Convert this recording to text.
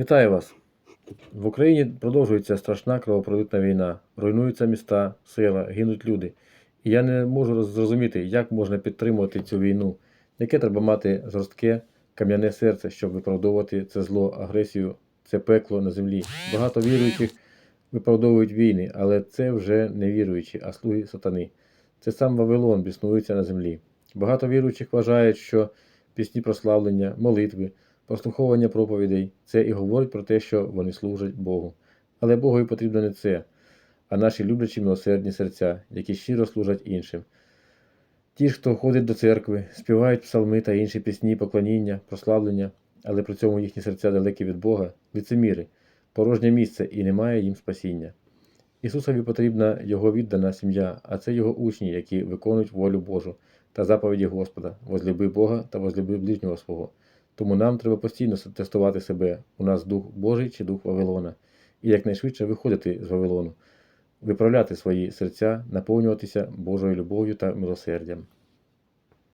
Вітаю вас! В Україні продовжується страшна кровопролитна війна. Руйнуються міста, села, гинуть люди. І я не можу зрозуміти, як можна підтримувати цю війну, яке треба мати жорстке кам'яне серце, щоб виправдовувати це зло, агресію, це пекло на землі. Багато віруючих виправдовують війни, але це вже не віруючі, а слуги сатани. Це сам Вавилон біснується на землі. Багато віруючих вважають, що пісні прославлення, молитви, прослуховування проповідей це і говорить про те, що вони служать Богу. Але Богові потрібно не це, а наші люблячі милосердні серця, які щиро служать іншим. Ті, хто ходить до церкви, співають псалми та інші пісні, поклоніння, прославлення, але при цьому їхні серця далекі від Бога, лицеміри, порожнє місце і немає їм спасіння. Ісусові потрібна Його віддана сім'я, а це Його учні, які виконують волю Божу та заповіді Господа, возлюби Бога та возлюби ближнього свого. Тому нам треба постійно тестувати себе, у нас дух Божий чи дух Вавилона, і якнайшвидше виходити з Вавилону, виправляти свої серця, наповнюватися Божою любов'ю та милосердям.